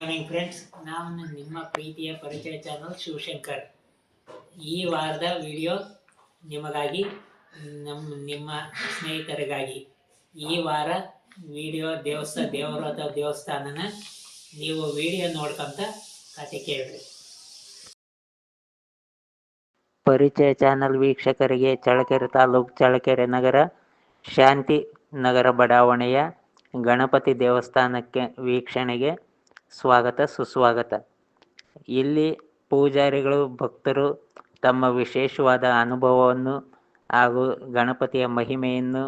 Morning friends ನಾನು ನಿಮ್ಮ ಪ್ರೀತಿಯ ಪರಿಚಯ ಚಾನಲ್ ಶಿವಶಂಕರ್. ಈ ವಾರದ ವಿಡಿಯೋ ನಿಮಗಾಗಿ ನಮ್ಮ ನಿಮ್ಮ ಸ್ನೇಹಿತರಿಗಾಗಿ. ಈ ವಾರ ವಿಡಿಯೋ ದೇವಸ್ಥಾನ ದೇವರು ಅಥವಾ ದೇವಸ್ಥಾನನ ನೀವು ವಿಡಿಯೋ ನೋಡ್ಕೊಂತ ಕತೆ ಕೇಳ್ರಿ. ಪರಿಚಯ ಚಾನಲ್ ವೀಕ್ಷಕರಿಗೆ ಚಳ್ಳಕೆರೆ ತಾಲೂಕು ಚಳ್ಳಕೆರೆ ನಗರ ಶಾಂತಿ ನಗರ ಬಡಾವಣೆಯ ಗಣಪತಿ ದೇವಸ್ಥಾನಕ್ಕೆ ವೀಕ್ಷಣೆಗೆ ಸ್ವಾಗತ, ಸುಸ್ವಾಗತ. ಇಲ್ಲಿ ಪೂಜಾರಿಗಳು, ಭಕ್ತರು ತಮ್ಮ ವಿಶೇಷವಾದ ಅನುಭವವನ್ನು ಹಾಗೂ ಗಣಪತಿಯ ಮಹಿಮೆಯನ್ನು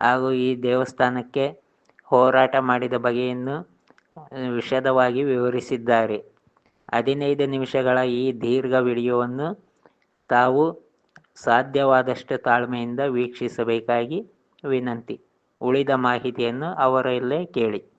ಹಾಗೂ ಈ ದೇವಸ್ಥಾನಕ್ಕೆ ಹೋರಾಟ ಮಾಡಿದ ಬಗೆಯನ್ನು ವಿಷದವಾಗಿ ವಿವರಿಸಿದ್ದಾರೆ. ಹದಿನೈದು ನಿಮಿಷಗಳ ಈ ದೀರ್ಘ ವಿಡಿಯೋವನ್ನು ತಾವು ಸಾಧ್ಯವಾದಷ್ಟು ತಾಳ್ಮೆಯಿಂದ ವೀಕ್ಷಿಸಬೇಕಾಗಿ ವಿನಂತಿ. ಉಳಿದ ಮಾಹಿತಿಯನ್ನು ಅವರಲ್ಲೇ ಕೇಳಿ.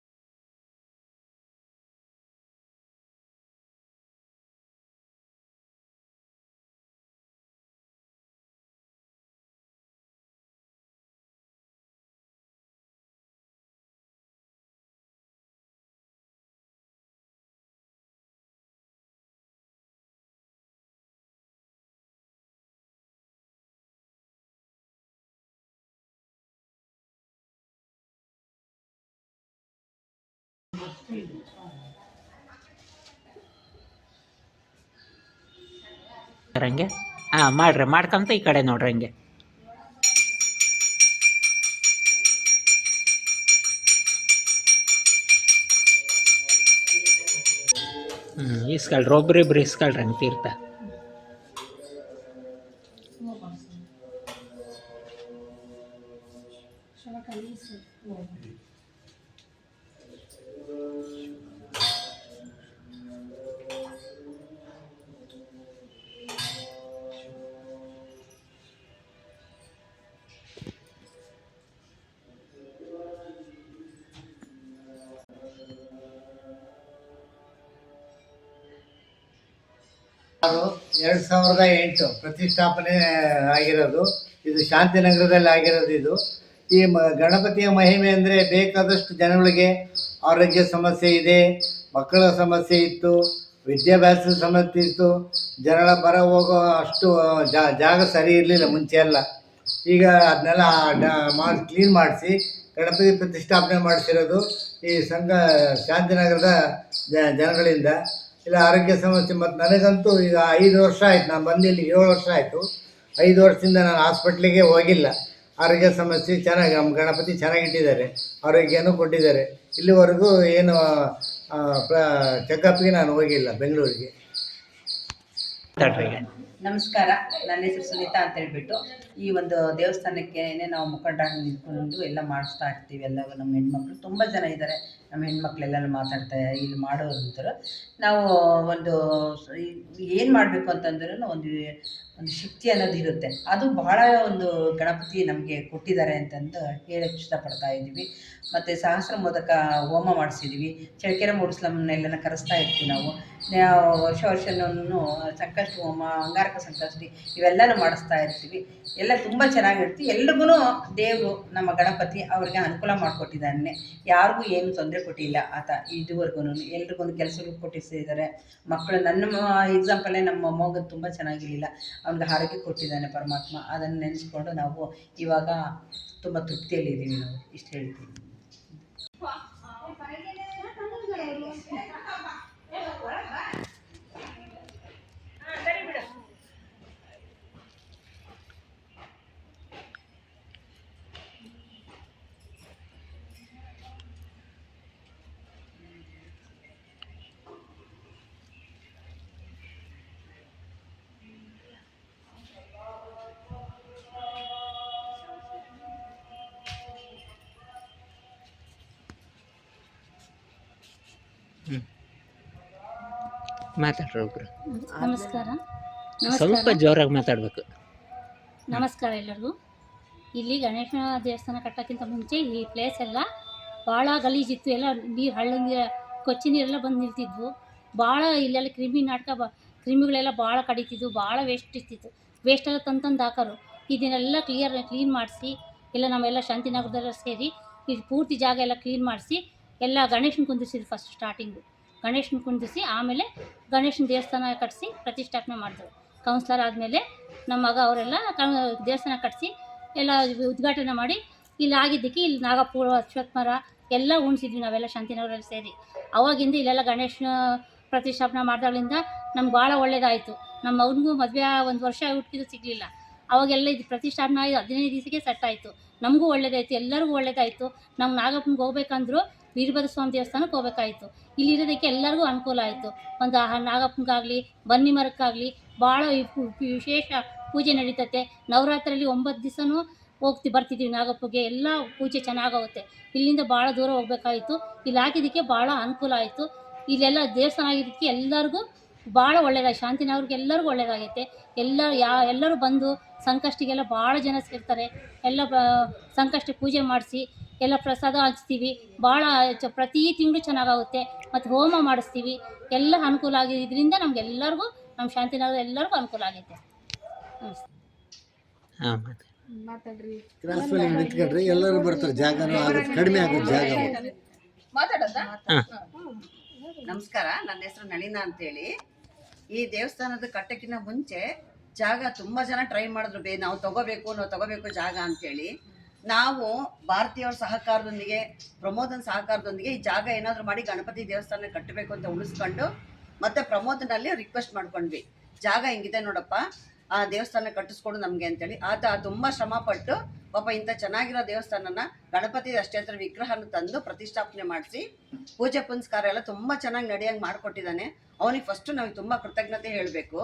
ಹಂಗೆ ಹಾಂ ಮಾಡ್ರಿ, ಮಾಡ್ಕಂತ ಈ ಕಡೆ ನೋಡ್ರಿ ಹಂಗೆ. ಹ್ಞೂ ಇಸ್ಕೊಳ್ರಿ ಒಬ್ರಿಬ್ರು ಇಸ್ಕೊಳ್ರಿ ಹಂಗೆ ತೀರ್ಥ. ಅದು ಸಾವಿರದ ಎಂಟು ಪ್ರತಿಷ್ಠಾಪನೆ ಆಗಿರೋದು. ಇದು ಶಾಂತಿನಗರದಲ್ಲಿ ಆಗಿರೋದು ಇದು. ಈ ಮ, ಗಣಪತಿಯ ಮಹಿಮೆ ಅಂದರೆ ಬೇಕಾದಷ್ಟು ಜನಗಳಿಗೆ ಆರೋಗ್ಯ ಸಮಸ್ಯೆ ಇದೆ, ಮಕ್ಕಳ ಸಮಸ್ಯೆ ಇತ್ತು, ವಿದ್ಯಾಭ್ಯಾಸದ ಸಮಸ್ಯೆ ಇತ್ತು. ಜನಗಳ ಬರ ಹೋಗೋ ಅಷ್ಟು ಜಾಗ ಸರಿ ಇರಲಿಲ್ಲ ಮುಂಚೆ ಎಲ್ಲ. ಈಗ ಅದನ್ನೆಲ್ಲ ಮಾಡಿ, ಕ್ಲೀನ್ ಮಾಡಿಸಿ ಗಣಪತಿ ಪ್ರತಿಷ್ಠಾಪನೆ ಮಾಡಿಸಿರೋದು ಈ ಸಂಘ, ಶಾಂತಿನಗರದ ಜನಗಳಿಂದ. ಇಲ್ಲ ಆರೋಗ್ಯ ಸಮಸ್ಯೆ ಮತ್ತು ನನಗಂತೂ ಈಗ ಐದು ವರ್ಷ ಆಯ್ತು ನಾನು ಬಂದು ಇಲ್ಲಿ ಏಳು ವರ್ಷ ಆಯಿತು. ಐದು ವರ್ಷದಿಂದ ನಾನು ಹಾಸ್ಪಿಟ್ಲಿಗೆ ಹೋಗಿಲ್ಲ. ಆರೋಗ್ಯ ಸಮಸ್ಯೆ ಚೆನ್ನಾಗಿ ನಮ್ಮ ಗಣಪತಿ ಚೆನ್ನಾಗಿಟ್ಟಿದ್ದಾರೆ ಆರೋಗ್ಯನೂ ಕೊಟ್ಟಿದ್ದಾರೆ. ಇಲ್ಲಿವರೆಗೂ ಏನು ಚೆಕಪ್ಗೆ ನಾನು ಹೋಗಿಲ್ಲ ಬೆಂಗಳೂರಿಗೆ. ನಮಸ್ಕಾರ ನನ್ನ ಹೆಸರು ಸುನೀತಾ ಅಂತ ಹೇಳ್ಬಿಟ್ಟು ಈ ಒಂದು ದೇವಸ್ಥಾನಕ್ಕೆ ನಾವು ಮುಖಂಡರಾಗಿ ನಿಂತ್ಕೊಂಡು ಎಲ್ಲ ಮಾಡಿಸ್ತಾ ಇರ್ತೀವಿ ಎಲ್ಲ ನಮ್ಮ ಹೆಣ್ಮಕ್ಳು. ತುಂಬ ಜನ ಇದ್ದಾರೆ. ನಮ್ಮ ಹೆಣ್ಮಕ್ಳೆಲ್ಲ ಮಾತಾಡ್ತಾ ಇಲ್ಲಿ ಮಾಡೋರಂತರು ನಾವು ಒಂದು ಏನು ಮಾಡಬೇಕು ಅಂತಂದ್ರೂ ಒಂದು ಒಂದು ಶಕ್ತಿ ಅನ್ನೋದು ಇರುತ್ತೆ. ಅದು ಬಹಳ ಒಂದು ಗಣಪತಿ ನಮಗೆ ಕೊಟ್ಟಿದ್ದಾರೆ ಅಂತಂದು ಹೇಳಕ್ಕೆ ಇಷ್ಟಪಡ್ತಾ ಇದ್ದೀವಿ. ಮತ್ತು ಸಹಸ್ರ ಮೋದಕ ಹೋಮ ಮಾಡಿಸಿದ್ದೀವಿ ಚಳಕೆರೆ ಮೂಡಿಸ್ಲಮ್ಮನ್ನೆಲ್ಲನ ಕರೆಸ್ತಾ ಇರ್ತೀವಿ ನಾವು. ನಾವು ವರ್ಷ ವರ್ಷನೂ ಸಂಕಷ್ಟ ಹೋಮ, ಅಂಗಾರಕ ಸಂಕಷ್ಟಿ ಇವೆಲ್ಲನೂ ಮಾಡಿಸ್ತಾ ಇರ್ತೀವಿ. ಎಲ್ಲ ತುಂಬ ಚೆನ್ನಾಗಿರ್ತೀವಿ ಎಲ್ರಿಗೂ ದೇವರು ನಮ್ಮ ಗಣಪತಿ ಅವ್ರಿಗೆ ಅನುಕೂಲ ಮಾಡಿಕೊಟ್ಟಿದ್ದಾನೆ. ಯಾರಿಗೂ ಏನು ತೊಂದರೆ ಕೊಟ್ಟಿಲ್ಲ ಆತ ಇದುವರೆಗೂ ಎಲ್ರಿಗೂ ಕೆಲಸಗಳು ಕೊಟ್ಟಿಸಿದ್ದಾರೆ. ಮಕ್ಕಳು ನನ್ನ ಎಕ್ಸಾಂಪಲೇ ನಮ್ಮ ಮೊಮ್ಮಗನ್ ತುಂಬ ಚೆನ್ನಾಗಿರಲಿಲ್ಲ. ಅವ್ನಿಗೆ ಆರೋಗ್ಯ ಕೊಟ್ಟಿದ್ದಾನೆ ಪರಮಾತ್ಮ. ಅದನ್ನು ನೆನೆಸ್ಕೊಂಡು ನಾವು ಇವಾಗ ತುಂಬ ತೃಪ್ತಿಯಲ್ಲಿದ್ದೀವಿ ನಾವು. ಇಷ್ಟು ಹೇಳ್ತೀವಿ ಮಾತಾಡ್ರಿ ಒಬ್ರು. ನಮಸ್ಕಾರ. ಸ್ವಲ್ಪ ಜೋರಾಗಿ ಮಾತಾಡ್ಬೇಕು. ನಮಸ್ಕಾರ ಎಲ್ಲರಿಗೂ. ಇಲ್ಲಿ ಗಣೇಶನ ದೇವಸ್ಥಾನ ಕಟ್ಟೋಕ್ಕಿಂತ ಮುಂಚೆ ಈ ಪ್ಲೇಸ್ ಎಲ್ಲ ಭಾಳ ಗಲೀಜಿತ್ತು ಎಲ್ಲ ನೀರು ಹಳ್ಳ ನೀರು ಕೊಚ್ಚಿ ನೀರೆಲ್ಲ ಬಂದು ನಿಲ್ತಿದ್ವು. ಭಾಳ ಇಲ್ಲೆಲ್ಲ ಕ್ರಿಮಿ ನಾಟಕ ಬ ಕ್ರಿಮಿಗಳೆಲ್ಲ ಭಾಳ ಕಡಿತಿದ್ವು. ಭಾಳ ವೇಸ್ಟ್ ಇರ್ತಿತ್ತು. ವೇಸ್ಟ್ ಎಲ್ಲ ತಂದು ತಂದು ಹಾಕೋರು. ಇದನ್ನೆಲ್ಲ ಕ್ಲಿಯರ್ ಕ್ಲೀನ್ ಮಾಡಿಸಿ ಎಲ್ಲ ನಾವೆಲ್ಲ ಶಾಂತಿನಗರದಲ್ಲ ಸೇರಿ ಇದು ಪೂರ್ತಿ ಜಾಗ ಎಲ್ಲ ಕ್ಲೀನ್ ಮಾಡಿಸಿ ಎಲ್ಲ ಗಣೇಶನ ಕುಂದಿರ್ಸಿದ್ವಿ ಫಸ್ಟ್ ಸ್ಟಾರ್ಟಿಂಗು ಗಣೇಶನ ಕುಂದಿಸಿ ಆಮೇಲೆ ಗಣೇಶನ ದೇವಸ್ಥಾನ ಕಟ್ಟಿಸಿ ಪ್ರತಿಷ್ಠಾಪನೆ ಮಾಡಿದ್ರು ಕೌನ್ಸ್ಲರ್ ಆದಮೇಲೆ ನಮ್ಮ ಮಗ ಅವರೆಲ್ಲ ದೇವಸ್ಥಾನ ಕಟ್ಟಿಸಿ ಎಲ್ಲ ಉದ್ಘಾಟನೆ ಮಾಡಿ ಇಲ್ಲಿ ಆಗಿದ್ದಕ್ಕೆ ಇಲ್ಲಿ ನಾಗಪುರ ಅಶ್ವತ್ಮರ ಎಲ್ಲ ಉಣಿಸಿದ್ವಿ ನಾವೆಲ್ಲ ಶಾಂತಿನಗರಲ್ಲಿ ಸೇರಿ. ಅವಾಗಿಂದ ಇಲ್ಲೆಲ್ಲ ಗಣೇಶನ ಪ್ರತಿಷ್ಠಾಪನೆ ಮಾಡಿದಾಗಲಿಂದ ನಮ್ಗೆ ಭಾಳ ಒಳ್ಳೇದಾಯಿತು. ನಮ್ಮ ಅವ್ರಿಗೂ ಮದುವೆ ಒಂದು ವರ್ಷ ಹುಟ್ಟಿದ್ದು ಸಿಗಲಿಲ್ಲ. ಅವಾಗೆಲ್ಲ ಇದು ಪ್ರತಿಷ್ಠಾಪನೆ ಆಗಿ ಹದಿನೈದು ದಿವಸಕ್ಕೆ ಸೆಟ್ ಆಯಿತು. ನಮಗೂ ಒಳ್ಳೇದಾಯಿತು, ಎಲ್ಲರಿಗೂ ಒಳ್ಳೇದಾಯಿತು. ನಮ್ಮ ನಾಗಪ್ಪನಿಗೆ ಹೋಗ್ಬೇಕಂದ್ರು ವೀರಭದ್ರ ಸ್ವಾಮಿ ದೇವಸ್ಥಾನಕ್ಕೆ ಹೋಗ್ಬೇಕಾಯಿತು. ಇಲ್ಲಿರೋದಕ್ಕೆ ಎಲ್ಲರಿಗೂ ಅನುಕೂಲ ಆಯಿತು. ಒಂದು ನಾಗಪ್ಪನಿಗಾಗಲಿ, ಬನ್ನಿ ಮರಕ್ಕಾಗಲಿ ಭಾಳ ವಿಶೇಷ ಪೂಜೆ ನಡೀತತೆ. ನವರಾತ್ರಿಯಲ್ಲಿ ಒಂಬತ್ತು ದಿವಸನೂ ಹೋಗ್ತಿ ಬರ್ತಿದ್ದೀವಿ ನಾಗಪ್ಪಗೆ. ಎಲ್ಲ ಪೂಜೆ ಚೆನ್ನಾಗೋಗುತ್ತೆ. ಇಲ್ಲಿಂದ ಭಾಳ ದೂರ ಹೋಗ್ಬೇಕಾಯಿತು. ಇಲ್ಲಿ ಹಾಕಿದ್ದಕ್ಕೆ ಭಾಳ ಅನುಕೂಲ ಆಯಿತು. ಇಲ್ಲೆಲ್ಲ ದೇವಸ್ಥಾನ ಆಗಿದ್ದಕ್ಕೆ ಎಲ್ಲರಿಗೂ ಭಾಳ ಒಳ್ಳೇದಾಗಿ ಶಾಂತಿನಗರಿಗೆ ಎಲ್ಲರಿಗೂ ಒಳ್ಳೆಯದಾಗೈತೆ ಎಲ್ಲ ಯಾ, ಎಲ್ಲರೂ ಬಂದು ಸಂಕಷ್ಟಿಗೆಲ್ಲ ಭಾಳ ಜನ ಸೇರ್ತಾರೆ. ಎಲ್ಲ ಸಂಕಷ್ಟ ಪೂಜೆ ಮಾಡಿಸಿ ಎಲ್ಲ ಪ್ರಸಾದ ಹಂಚ್ತೀವಿ. ಭಾಳ ಚ ಪ್ರತಿ ತಿಂಗಳು ಚೆನ್ನಾಗಾಗುತ್ತೆ. ಮತ್ತು ಹೋಮ ಮಾಡಿಸ್ತೀವಿ. ಎಲ್ಲ ಅನುಕೂಲ ಆಗಿದ್ದರಿಂದ ನಮಗೆಲ್ಲರಿಗೂ ನಮ್ಮ ಶಾಂತಿನಗರ ಎಲ್ಲರಿಗೂ ಅನುಕೂಲ ಆಗೈತೆ. ನಮಸ್ತೆ ಹಾಂ ಮತ್ತೆ? ಕ್ರಾಸ್ನಲ್ಲಿ ನಿಂತ್ಕೊಂಡ್ರೆ ಎಲ್ಲರೂ ಬರ್ತಾರೆ. ಜಾಗನೂ ಆಗುತ್ತೆ. ಕಡಿಮೆ ಆಗುತ್ತೆ ಜಾಗ. ನಮಸ್ಕಾರ. ನನ್ನ ಹೆಸರು ನಳಿನ ಅಂತೇಳಿ. ಈ ದೇವಸ್ಥಾನದ ಕಟ್ಟಕ್ಕಿಂತ ಮುಂಚೆ ಜಾಗ ತುಂಬಾ ಜನ ಟ್ರೈ ಮಾಡಿದ್ರು. ಬೇ ನಾವು ತಗೋಬೇಕು ನಾವು ತಗೋಬೇಕು ಜಾಗ ಅಂತೇಳಿ. ನಾವು ಭಾರತೀಯವ್ರ ಸಹಕಾರದೊಂದಿಗೆ, ಪ್ರಮೋದನ್ ಸಹಕಾರದೊಂದಿಗೆ ಈ ಜಾಗ ಏನಾದರೂ ಮಾಡಿ ಗಣಪತಿ ದೇವಸ್ಥಾನ ಕಟ್ಟಬೇಕು ಅಂತ ಉಳಿಸ್ಕೊಂಡು ಮತ್ತೆ ಪ್ರಮೋದನಲ್ಲಿ ರಿಕ್ವೆಸ್ಟ್ ಮಾಡ್ಕೊಂಡ್ವಿ. ಜಾಗ ಹಿಂಗಿದೆ ನೋಡಪ್ಪ? ಆ ದೇವಸ್ಥಾನ ಕಟ್ಟಿಸ್ಕೊಡು ನಮಗೆ ಅಂತೇಳಿ. ಆತ ತುಂಬ ಶ್ರಮ ಪಟ್ಟು ಪಾಪ ಇಂಥ ಚೆನ್ನಾಗಿರೋ ದೇವಸ್ಥಾನನ ಗಣಪತಿ ಅಷ್ಟೇ ಹತ್ರ ವಿಗ್ರಹನ ತಂದು ಪ್ರತಿಷ್ಠಾಪನೆ ಮಾಡಿಸಿ, ಪೂಜೆ ಪುನಸ್ಕಾರ ಎಲ್ಲ ತುಂಬ ಚೆನ್ನಾಗಿ ನಡೆಯಂಗೆ ಮಾಡಿಕೊಟ್ಟಿದ್ದಾನೆ. ಅವನಿಗೆ ಫಸ್ಟು ನಾವು ತುಂಬ ಕೃತಜ್ಞತೆ ಹೇಳಬೇಕು.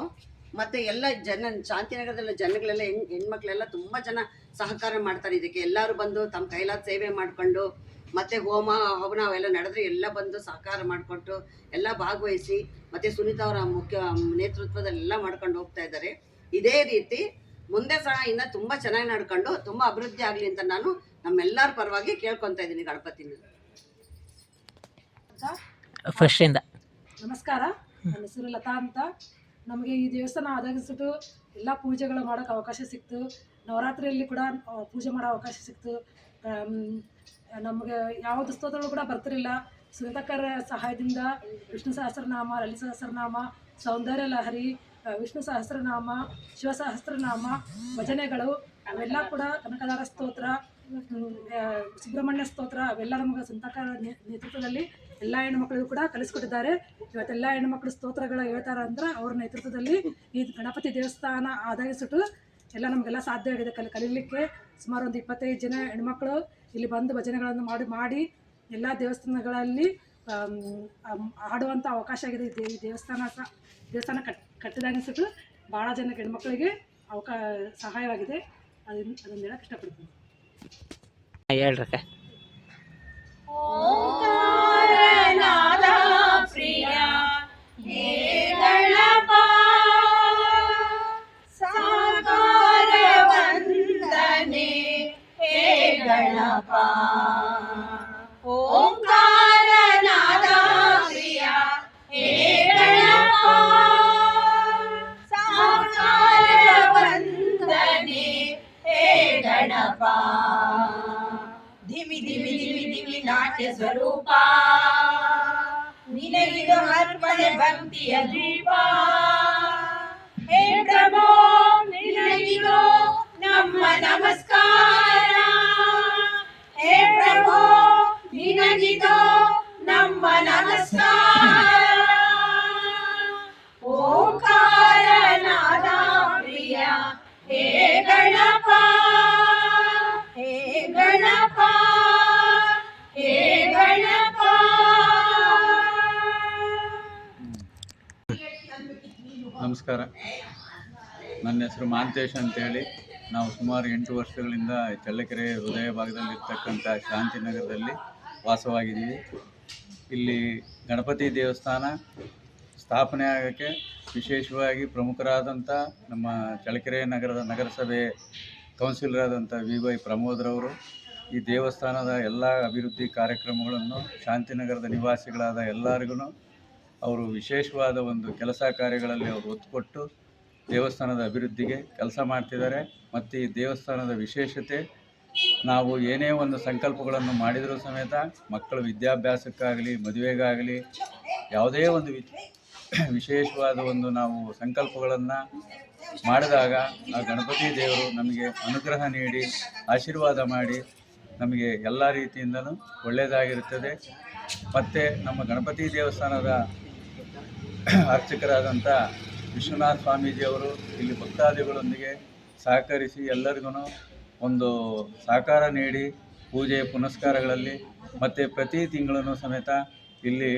ಮತ್ತು ಎಲ್ಲ ಜನ ಶಾಂತಿನಗರದಲ್ಲ ಜನಗಳೆಲ್ಲ ಹೆಣ್ ಹೆಣ್ಮಕ್ಳೆಲ್ಲ ತುಂಬ ಜನ ಸಹಕಾರ ಮಾಡ್ತಾರೆ ಇದಕ್ಕೆ. ಎಲ್ಲರೂ ಬಂದು ತಮ್ಮ ಕೈಲಾದ ಸೇವೆ ಮಾಡಿಕೊಂಡು ಮತ್ತು ಹೋಮ ಹವನ ಅವೆಲ್ಲ ನಡೆದ್ರೆ ಎಲ್ಲ ಬಂದು ಸಹಕಾರ ಮಾಡಿಕೊಟ್ಟು ಎಲ್ಲ ಭಾಗವಹಿಸಿ ಮತ್ತು ಸುನೀತಾ ಅವರ ಮುಖ್ಯ ನೇತೃತ್ವದಲ್ಲಿ ಎಲ್ಲ ಮಾಡ್ಕೊಂಡು ಹೋಗ್ತಾ ಇದ್ದಾರೆ. ಇದೇ ರೀತಿ ಮುಂದೆ ಸಹ ಇನ್ನ ತುಂಬ ಚೆನ್ನಾಗಿ ನಡ್ಕೊಂಡು ತುಂಬ ಅಭಿವೃದ್ಧಿ ಆಗಲಿ ಅಂತ ನಾನು ನಮ್ಮೆಲ್ಲರ ಪರವಾಗಿ ಕೇಳ್ಕೊತಾ ಇದ್ದೀನಿ ಗಣಪತಿನ. ನಮಸ್ಕಾರ. ನನ್ನ ಹೆಸರು ಲತಾ ಅಂತ. ನಮಗೆ ಈ ದೇವಸ್ಥಾನ ಒದಗಿಸಿಟ್ಟು ಎಲ್ಲ ಪೂಜೆಗಳು ಮಾಡೋಕೆ ಅವಕಾಶ ಸಿಕ್ತು. ನವರಾತ್ರಿಯಲ್ಲಿ ಕೂಡ ಪೂಜೆ ಮಾಡೋ ಅವಕಾಶ ಸಿಕ್ತು. ನಮಗೆ ಯಾವುದು ಸ್ತೋತ್ರಗಳು ಕೂಡ ಬರ್ತಿರಲಿಲ್ಲ. ಸುನಿತಕ್ಕರ ಸಹಾಯದಿಂದ ವಿಷ್ಣು ಸಹಸ್ರನಾಮ, ಲಲಿತ ಸಹಸ್ರನಾಮ, ಸೌಂದರ್ಯ ಲಹರಿ ವಿಷ್ಣು ಸಹಸ್ರನಾಮ, ಶಿವ ಸಹಸ್ರನಾಮ, ಭಜನೆಗಳು ಅವೆಲ್ಲ ಕೂಡ ಕನಕದಾರ ಸ್ತೋತ್ರ. ಸುಬ್ರಹ್ಮಣ್ಯ ಸ್ತೋತ್ರ, ಅವೆಲ್ಲರ ಮಗ ನೇ- ನೇತೃತ್ವದಲ್ಲಿ ಎಲ್ಲ ಹೆಣ್ಮಕ್ಳಿಗೂ ಕೂಡ ಕಲಿಸ್ಕೊಟ್ಟಿದ್ದಾರೆ. ಇವತ್ತೆಲ್ಲ ಹೆಣ್ಮಕ್ಳು ಸ್ತೋತ್ರಗಳ ಹೇಳ್ತಾರ ಅಂದ್ರೆ ಅವ್ರ ನೇತೃತ್ವದಲ್ಲಿ ಈ ಗಣಪತಿ ದೇವಸ್ಥಾನ ಆದಾಯಿಸಿಟ್ಟು ಎಲ್ಲ ನಮಗೆಲ್ಲ ಸಾಧ್ಯ ಆಗಿದೆ ಕಲಿ, ಕಲೀಲಿಕ್ಕೆ. ಸುಮಾರು ಒಂದು ಇಪ್ಪತ್ತೈದು ಜನ ಹೆಣ್ಮಕ್ಳು ಇಲ್ಲಿ ಬಂದು ಭಜನೆಗಳನ್ನು ಮಾಡಿ ಮಾಡಿ ಎಲ್ಲ ದೇವಸ್ಥಾನಗಳಲ್ಲಿ ಹಾಡುವಂಥ ಅವಕಾಶ ಆಗಿದೆ ಈ ದೇವಸ್ಥಾನ ದೇವಸ್ಥಾನ ಕಟ್ ಕಟ್ಟಿದಾಗಿಸಿಟ್ಟು ಭಾಳ ಜನ ಹೆಣ್ಮಕ್ಳಿಗೆ ಅವಕಾ, ಸಹಾಯವಾಗಿದೆ. ಅದನ್ನ ಅದನ್ನು ಹೇಳಕ್ಕೆ ಇಷ್ಟಪಡ್ತೀನಿ. ಹೇಳ್ರಕ್ಕ. ಧಿಮಿ ಭಕ್ತಿಯ ಧೂಪ ಹೇ ಪ್ರಭೋ ನಿನಗಿದು ನಮ್ಮ ನಮಸ್ಕಾರ. ಹೇ ಪ್ರಭೋ ನಿನಗಿದು ನಮ್ಮ ನಮಸ್ಕಾರ. ನಮಸ್ಕಾರ. ನನ್ನ ಹೆಸರು ಮಾಂತೇಶ್ ಅಂತೇಳಿ. ನಾವು ಸುಮಾರು ಎಂಟು ವರ್ಷಗಳಿಂದ ಚಳ್ಳಕೆರೆ ಹೃದಯ ಭಾಗದಲ್ಲಿರ್ತಕ್ಕಂಥ ಶಾಂತಿನಗರದಲ್ಲಿ ವಾಸವಾಗಿದ್ದೀವಿ. ಇಲ್ಲಿ ಗಣಪತಿ ದೇವಸ್ಥಾನ ಸ್ಥಾಪನೆ ಆಗೋಕ್ಕೆ ವಿಶೇಷವಾಗಿ ಪ್ರಮುಖರಾದಂಥ ನಮ್ಮ ಚಳ್ಳಕೆರೆ ನಗರದ ನಗರಸಭೆ ಕೌನ್ಸಿಲರಾದಂಥ ವಿ ವೈ ಪ್ರಮೋದ್ರವರು ಈ ದೇವಸ್ಥಾನದ ಎಲ್ಲ ಅಭಿವೃದ್ಧಿ ಕಾರ್ಯಕ್ರಮಗಳನ್ನು ಶಾಂತಿನಗರದ ನಿವಾಸಿಗಳಾದ ಎಲ್ಲರಿಗೂ ಅವರು ವಿಶೇಷವಾದ ಒಂದು ಕೆಲಸ ಕಾರ್ಯಗಳಲ್ಲಿ ಅವರು ಒತ್ತು ಕೊಟ್ಟು ದೇವಸ್ಥಾನದ ಅಭಿವೃದ್ಧಿಗೆ ಕೆಲಸ ಮಾಡ್ತಿದ್ದಾರೆ. ಮತ್ತು ಈ ದೇವಸ್ಥಾನದ ವಿಶೇಷತೆ, ನಾವು ಏನೇ ಒಂದು ಸಂಕಲ್ಪಗಳನ್ನು ಮಾಡಿದರೂ ಸಮೇತ ಮಕ್ಕಳ ವಿದ್ಯಾಭ್ಯಾಸಕ್ಕಾಗಲಿ, ಮದುವೆಗಾಗಲಿ, ಯಾವುದೇ ಒಂದು ವಿಶೇಷವಾದ ಒಂದು ನಾವು ಸಂಕಲ್ಪಗಳನ್ನು ಮಾಡಿದಾಗ ಆ ಗಣಪತಿ ದೇವರು ನಮಗೆ ಅನುಗ್ರಹ ನೀಡಿ, ಆಶೀರ್ವಾದ ಮಾಡಿ ನಮಗೆ ಎಲ್ಲ ರೀತಿಯಿಂದಲೂ ಒಳ್ಳೆಯದಾಗಿರುತ್ತದೆ. ಮತ್ತು ನಮ್ಮ ಗಣಪತಿ ದೇವಸ್ಥಾನದ ಅರ್ಚಕರಾದಂಥ ವಿಶ್ವನಾಥ ಸ್ವಾಮೀಜಿಯವರು ಇಲ್ಲಿ ಭಕ್ತಾದಿಗಳೊಂದಿಗೆ ಸಹಕರಿಸಿ ಎಲ್ಲರಿಗೂ ಒಂದು ಸಹಕಾರ ನೀಡಿ ಪೂಜೆ ಪುನಸ್ಕಾರಗಳಲ್ಲಿ ಮತ್ತು ಪ್ರತಿ ತಿಂಗಳೂ ಸಮೇತ ಇಲ್ಲಿ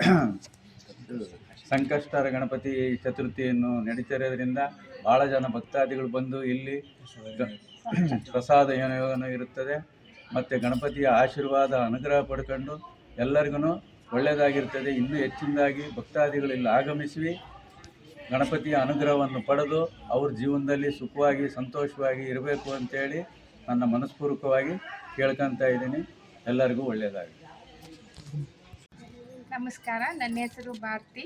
ಸಂಕಷ್ಟರ ಗಣಪತಿ ಚತುರ್ಥಿಯನ್ನು ನಡೀತಿರೋದ್ರಿಂದ ಭಾಳ ಜನ ಭಕ್ತಾದಿಗಳು ಬಂದು ಇಲ್ಲಿ ಪ್ರಸಾದ ಏನೋ ಇರುತ್ತದೆ. ಮತ್ತು ಗಣಪತಿಯ ಆಶೀರ್ವಾದ, ಅನುಗ್ರಹ ಪಡ್ಕೊಂಡು ಎಲ್ಲರಿಗೂ ಒಳ್ಳೆಯದಾಗಿರ್ತದೆ. ಇನ್ನೂ ಹೆಚ್ಚಿನದಾಗಿ ಭಕ್ತಾದಿಗಳು ಇಲ್ಲಿ ಆಗಮಿಸಿ ಗಣಪತಿಯ ಅನುಗ್ರಹವನ್ನು ಪಡೆದು ಅವ್ರ ಜೀವನದಲ್ಲಿ ಸುಖವಾಗಿ, ಸಂತೋಷವಾಗಿ ಇರಬೇಕು ಅಂತೇಳಿ ನನ್ನ ಮನಸ್ಪೂರ್ವಕವಾಗಿ ಕೇಳ್ಕೊತಾ ಇದ್ದೀನಿ. ಎಲ್ಲರಿಗೂ ಒಳ್ಳೆಯದಾಗಲಿ. ನಮಸ್ಕಾರ. ನನ್ನ ಹೆಸರು ಭಾರತಿ.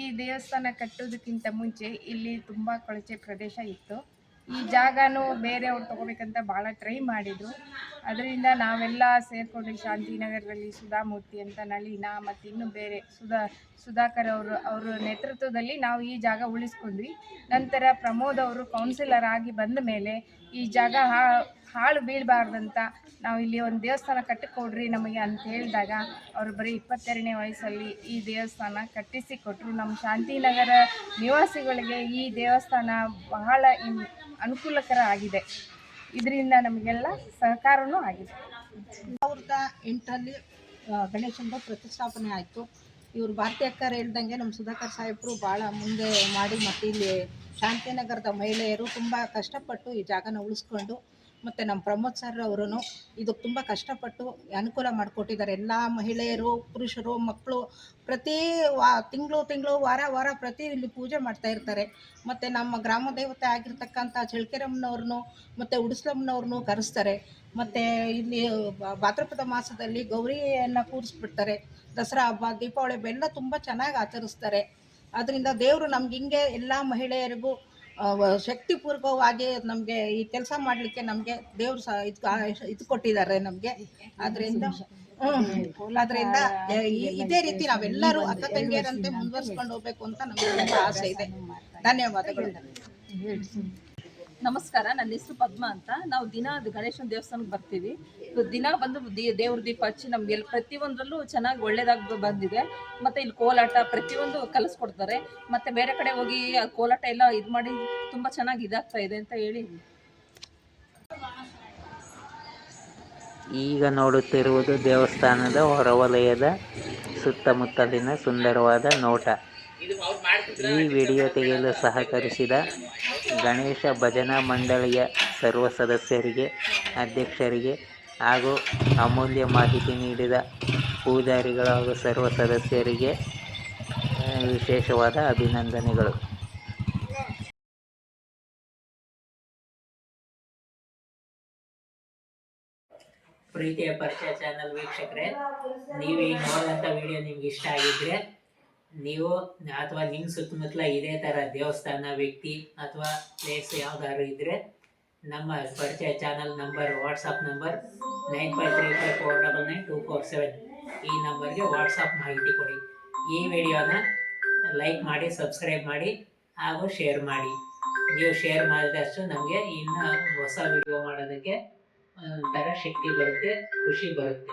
ಈ ದೇವಸ್ಥಾನ ಕಟ್ಟೋದಕ್ಕಿಂತ ಮುಂಚೆ ಇಲ್ಲಿ ತುಂಬ ಕೊಳಚೆ ಪ್ರದೇಶ ಇತ್ತು. ಈ ಜಾಗನೂ ಬೇರೆಯವ್ರು ತಗೋಬೇಕಂತ ಭಾಳ ಟ್ರೈ ಮಾಡಿದರು. ಅದರಿಂದ ನಾವೆಲ್ಲ ಸೇರಿಕೊಂಡು ಶಾಂತಿನಗರದಲ್ಲಿ ಸುಧಾಮೂರ್ತಿ ಅಂತ ನಳಿನ ಮತ್ತು ಇನ್ನೂ ಬೇರೆ ಸುಧಾ, ಸುಧಾಕರ್ ಅವರು, ಅವರ ನೇತೃತ್ವದಲ್ಲಿ ನಾವು ಈ ಜಾಗ ಉಳಿಸ್ಕೊಂಡ್ವಿ. ನಂತರ ಪ್ರಮೋದ್ ಅವರು ಕೌನ್ಸಿಲರ್ ಆಗಿ ಬಂದ ಮೇಲೆ ಈ ಜಾಗ ಹಾ- ಹಾಳು ಬೀಳಬಾರ್ದಂತ ನಾವು ಇಲ್ಲಿ ಒಂದು ದೇವಸ್ಥಾನ ಕಟ್ಟಿಕೊಡ್ರಿ ನಮಗೆ ಅಂತ ಹೇಳಿದಾಗ ಅವರು ಬರೀ ಇಪ್ಪತ್ತೆರಡನೇ ವಯಸ್ಸಲ್ಲಿ ಈ ದೇವಸ್ಥಾನ ಕಟ್ಟಿಸಿ ಕೊಟ್ಟರು ನಮ್ಮ ಶಾಂತಿನಗರ ನಿವಾಸಿಗಳಿಗೆ ಈ ದೇವಸ್ಥಾನ ಬಹಳ ಅನುಕೂಲಕರ ಆಗಿದೆ. ಇದರಿಂದ ನಮಗೆಲ್ಲ ಸಹಕಾರನೂ ಆಗಿದೆ. ಸಾವಿರದ ಎಂಟರಲ್ಲಿ ಗಣೇಶನ ಪ್ರತಿಷ್ಠಾಪನೆ ಆಯಿತು. ಇವರು ಭಾರತೀಯ ಅಕ್ಕರ ಹೇಳ್ದಂಗೆ ನಮ್ಮ ಸುಧಾಕರ್ ಸಾಹೇಬರು ಭಾಳ ಮುಂದೆ ಮಾಡಿ ಮತ್ತು ಇಲ್ಲಿ ಶಾಂತಿನಗರದ ಮಹಿಳೆಯರು ತುಂಬ ಕಷ್ಟಪಟ್ಟು ಈ ಜಾಗನ ಉಳಿಸ್ಕೊಂಡು ಮತ್ತು ನಮ್ಮ ಪ್ರಮೋದ್ ಸರ್ ಅವರು ಇದಕ್ಕೆ ತುಂಬ ಕಷ್ಟಪಟ್ಟು ಅನುಕೂಲ ಮಾಡಿಕೊಟ್ಟಿದ್ದಾರೆ. ಎಲ್ಲ ಮಹಿಳೆಯರು, ಪುರುಷರು, ಮಕ್ಕಳು ಪ್ರತಿ ವಾ, ತಿಂಗಳು ತಿಂಗಳು, ವಾರ ವಾರ ಪ್ರತಿ ಇಲ್ಲಿ ಪೂಜೆ ಮಾಡ್ತಾ ಇರ್ತಾರೆ. ಮತ್ತು ನಮ್ಮ ಗ್ರಾಮ ದೇವತೆ ಆಗಿರ್ತಕ್ಕಂಥ ಚಳ್ಕೆರಮ್ಮನವ್ರನ್ನು ಮತ್ತು ಉಡಿಸ್ಲಮ್ಮನವ್ರನ್ನು ಕರೆಸ್ತಾರೆ. ಮತ್ತು ಇಲ್ಲಿ ಭಾದ್ರಪದ ಮಾಸದಲ್ಲಿ ಗೌರಿಯನ್ನು ಕೂರಿಸ್ಬಿಡ್ತಾರೆ. ದಸರಾ ಹಬ್ಬ, ದೀಪಾವಳಿ ಹಬ್ಬ ಎಲ್ಲ ತುಂಬ ಚೆನ್ನಾಗಿ ಆಚರಿಸ್ತಾರೆ. ಅದರಿಂದ ದೇವರು ನಮ್ಗೆ ಹಿಂಗೆ ಎಲ್ಲ ಮಹಿಳೆಯರಿಗೂ ಶಕ್ತಿಪೂರ್ವಕವಾಗಿ ನಮಗೆ ಈ ಕೆಲಸ ಮಾಡಲಿಕ್ಕೆ ನಮಗೆ ದೇವ್ರು ಸಹ ಇದು ಇದು ಕೊಟ್ಟಿದ್ದಾರೆ ನಮಗೆ. ಅದರಿಂದ ಅದರಿಂದ ಇದೇ ರೀತಿ ನಾವೆಲ್ಲರೂ ಅಕ್ಕ ತಂಗಿಯರಂತೆ ಮುಂದುವರ್ಸ್ಕೊಂಡು ಹೋಗ್ಬೇಕು ಅಂತ ನಮಗೆ ತುಂಬ ಆಸೆ ಇದೆ. ಧನ್ಯವಾದಗಳು. ನಮಸ್ಕಾರ, ನನ್ನ ಹೆಸರು ಪದ್ಮ ಅಂತ. ನಾವು ದಿನ ಗಣೇಶನ ದೇವಸ್ಥಾನಕ್ಕೆ ಬರ್ತೀವಿ. ದಿನ ಬಂದು ದೇವ್ರ ದೀಪ ಹಚ್ಚಿ ಪ್ರತಿ ಪ್ರತಿಯೊಂದರಲ್ಲೂ ಚೆನ್ನಾಗಿ ಒಳ್ಳೇದಾಗಿ ಬಂದಿದೆ. ಮತ್ತೆ ಇಲ್ಲಿ ಕೋಲಾಟ ಪ್ರತಿಯೊಂದು ಕಲಿಸ್ಕೊಡ್ತಾರೆ. ಮತ್ತೆ ಬೇರೆ ಕಡೆ ಹೋಗಿ ಕೋಲಾಟ ಎಲ್ಲ ಇದು ಮಾಡಿ ತುಂಬ ಚೆನ್ನಾಗಿ ಇದಾಗ್ತಾ ಇದೆ ಅಂತ ಹೇಳಿ. ಈಗ ನೋಡುತ್ತಿರುವುದು ದೇವಸ್ಥಾನದ ಹೊರವಲಯದ ಸುತ್ತಮುತ್ತಲಿನ ಸುಂದರವಾದ ನೋಟ. ಈ ವಿಡಿಯೋ ತೆಗೆಯಲು ಸಹಕರಿಸಿದ ಗಣೇಶ ಭಜನಾ ಮಂಡಳಿಯ ಸರ್ವ ಸದಸ್ಯರಿಗೆ, ಅಧ್ಯಕ್ಷರಿಗೆ ಹಾಗೂ ಅಮೂಲ್ಯ ಮಾಹಿತಿ ನೀಡಿದ ಪೂಜಾರಿಗಳು ಹಾಗೂ ಸರ್ವ ಸದಸ್ಯರಿಗೆ ವಿಶೇಷವಾದ ಅಭಿನಂದನೆಗಳು. ಪ್ರೀತಿಯ ಪರಿಚಯ ಚಾನಲ್ ವೀಕ್ಷಕರೇ, ನೀವು ಈಗ ನೋಡಿದಂಥ ವಿಡಿಯೋ ನಿಮ್ಗೆ ಇಷ್ಟ ಆಗಿದ್ರೆ ನೀವು ಅಥವಾ ನಿಮ್ಮ ಸುತ್ತಮುತ್ತಲ ಇದೇ ಥರ ದೇವಸ್ಥಾನ, ವ್ಯಕ್ತಿ ಅಥವಾ ಪ್ಲೇಸ್ ಯಾವ್ದಾದ್ರು ಇದ್ದರೆ ನಮ್ಮ ಪರಿಚಯ channel number WhatsApp number nine five three five four double nine two four seven ಈ ನಂಬರ್ಗೆ ವಾಟ್ಸಪ್ ಮಾಹಿತಿ ಕೊಡಿ. ಈ ವಿಡಿಯೋನ ಲೈಕ್ ಮಾಡಿ ಸಬ್ಸ್ಕ್ರೈಬ್ ಮಾಡಿ ಹಾಗೂ ಶೇರ್ ಮಾಡಿ. ನೀವು ಶೇರ್ ಮಾಡಿದಷ್ಟು ನಮಗೆ ಇನ್ನು ಹೊಸ ವಿಡಿಯೋ ಮಾಡೋದಕ್ಕೆ ಒಂಥರ ಶಕ್ತಿ ಬರುತ್ತೆ, ಖುಷಿ ಬರುತ್ತೆ.